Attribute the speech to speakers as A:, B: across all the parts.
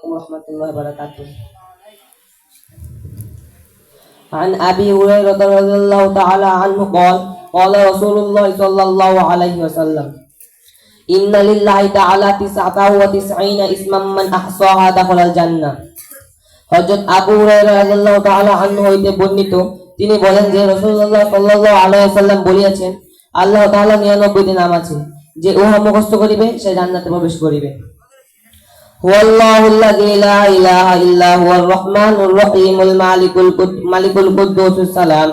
A: ورحمة الله وبركاته عن أبي هريرة رضي الله تعالى عنه قال قال رسول الله صلى الله عليه وسلم إن لله تعالى تسعة وتسعين اسما من أحصاها دخل الجنة হযরত আবু হুরায়রা রাদিয়াল্লাহু তাআলা আনহু হইতে বর্ণিত তিনি বলেন যে রাসূলুল্লাহ সাল্লাল্লাহু আলাইহি ওয়াসাল্লাম বলিয়াছেন আল্লাহ তাআলা 99 টি নাম আছে যে উহা মুখস্থ করিবে সে জান্নাতে প্রবেশ করিবে هو الله الذي لا إله إلا هو الرحمن الرحيم المالك الملك القدوس السلام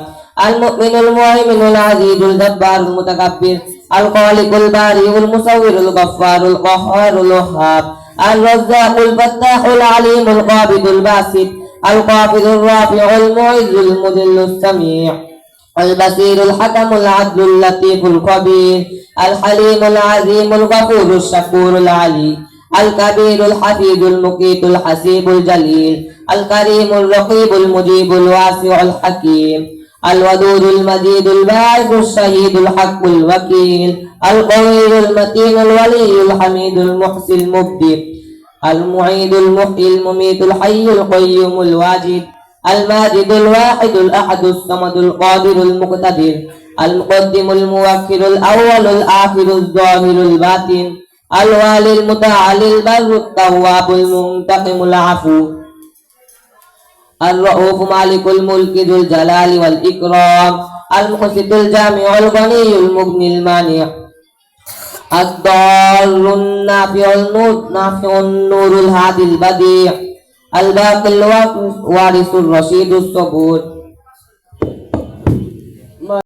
A: المؤمن المؤمن العزيز الجبار المتكبر الخالق البارئ المصور الغفار القهار الوهاب الرزاق الفتاح العليم القابض الباسط القابض الرافع المعز المذل السميع البصير الحكم العدل اللطيف الخبير الحليم العظيم الغفور الشكور العليم الكبير الحفيظ المقيت الحسيب الجليل الكريم الرقيب المجيب الواسع الحكيم الودود المجيد الباعث الشهيد الحق الوكيل القوي المتين الولي الحميد المحسن المبدع المعيد المحيي المميت الحي القيوم الواجد الماجد الواحد الأحد الصمد القادر المقتدر المقدم المؤخر الأول الآخر الظاهر الباطن الوالي المتعالي البر التواب المنتقم العفو الرؤوف مالك الملك ذو الجلال والإكرام المقسط الجامع الغني المغني المانع الضار النافع النور نافع النور الهادي البديع الباقي الوارث الرشيد الصبور